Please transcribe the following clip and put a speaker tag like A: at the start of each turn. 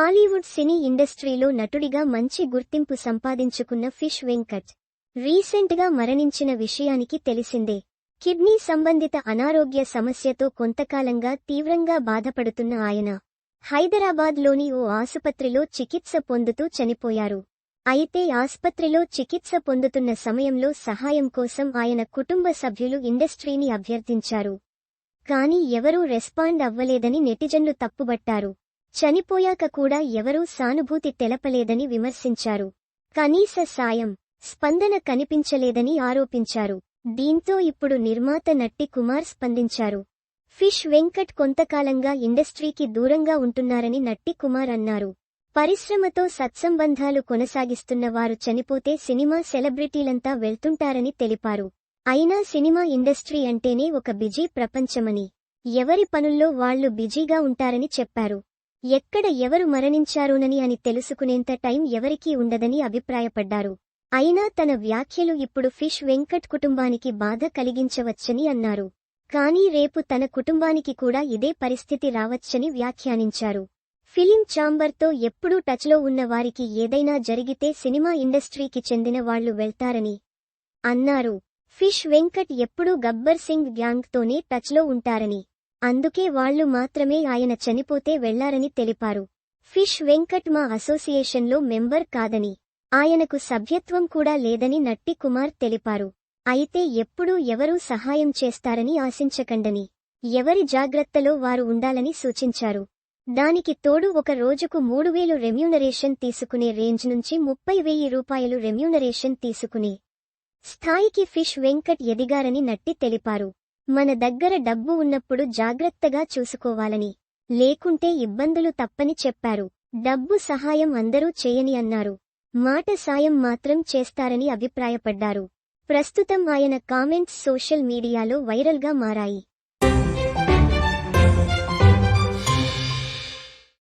A: టాలీవుడ్ సినీ ఇండస్ట్రీలో నటుడిగా మంచి గుర్తింపు సంపాదించుకున్న ఫిష్ వెంకట్ రీసెంట్గా మరణించిన విషయానికి తెలిసిందే. కిడ్నీ సంబంధిత అనారోగ్య సమస్యతో కొంతకాలంగా తీవ్రంగా బాధపడుతున్న ఆయన హైదరాబాద్లోని ఓ ఆసుపత్రిలో చికిత్స పొందుతూ చనిపోయారు. అయితే ఆస్పత్రిలో చికిత్స పొందుతున్న సమయంలో సహాయం కోసం ఆయన కుటుంబ సభ్యులు ఇండస్ట్రీని అభ్యర్థించారు. కాని ఎవరూ రెస్పాండ్ అవ్వలేదని నెటిజన్లు తప్పుబట్టారు. చనిపోయాక కూడా ఎవరూ సానుభూతి తెలపలేదని విమర్శించారు. కనీస సాయం స్పందన కనిపించలేదని ఆరోపించారు. దీంతో ఇప్పుడు నిర్మాత నట్టి కుమార్ స్పందించారు. ఫిష్ వెంకట్ కొంతకాలంగా ఇండస్ట్రీకి దూరంగా ఉంటున్నారని నట్టి కుమార్ అన్నారు. పరిశ్రమతో సత్సంబంధాలు కొనసాగిస్తున్న వారు చనిపోతే సినిమా సెలబ్రిటీలంతా వెళ్తుంటారని తెలిపారు. అయినా సినిమా ఇండస్ట్రీ అంటేనే ఒక బిజీ ప్రపంచమని ఎవరి పనుల్లో వాళ్ళు బిజీగా ఉంటారని చెప్పారు. ఎక్కడ ఎవరు మరణించారోనని అని తెలుసుకునేంత టైం ఎవరికీ ఉండదని అభిప్రాయపడ్డారు. అయినా తన వ్యాఖ్యలు ఇప్పుడు ఫిష్ వెంకట్ కుటుంబానికి బాధ కలిగించవచ్చని అన్నారు. కానీ రేపు తన కుటుంబానికి కూడా ఇదే పరిస్థితి రావచ్చని వ్యాఖ్యానించారు. ఫిలిం ఛాంబర్తో ఎప్పుడూ టచ్లో ఉన్న వారికి ఏదైనా జరిగితే సినిమా ఇండస్ట్రీకి చెందిన వాళ్ళు వెళ్తారని అన్నారు. ఫిష్ వెంకట్ ఎప్పుడూ గబ్బర్ సింగ్ గ్యాంగ్తోనే టచ్లో ఉంటారని అందుకే వాళ్ళు మాత్రమే ఆయన చనిపోతే వెళ్ళారని తెలిపారు. ఫిష్ వెంకట్ మా అసోసియేషన్లో మెంబర్ కాదని ఆయనకు సభ్యత్వం కూడా లేదని నట్టి కుమార్ తెలిపారు. అయితే ఎప్పుడూ ఎవరూ సహాయం చేస్తారని ఆశించకండని ఎవరి జాగ్రత్తలో వారు ఉండాలని సూచించారు. దానికి తోడు ఒక రోజుకు మూడు వేలు రెమ్యూనరేషన్ తీసుకునే రేంజ్ నుంచి ముప్పై వెయ్యి రూపాయలు రెమ్యూనరేషన్ తీసుకునే స్థాయికి ఫిష్ వెంకట్ ఎదిగారని నట్టి తెలిపారు. మన దగ్గర డబ్బు ఉన్నప్పుడు జాగ్రత్తగా చూసుకోవాలని లేకుంటే ఇబ్బందులు తప్పని చెప్పారు. డబ్బు సహాయం అందరూ చేయని అన్నారు. మాట సాయం మాత్రం చేస్తారని అభిప్రాయపడ్డారు. ప్రస్తుతం ఆయన కామెంట్స్ సోషల్ మీడియాలో వైరల్గా మారాయి.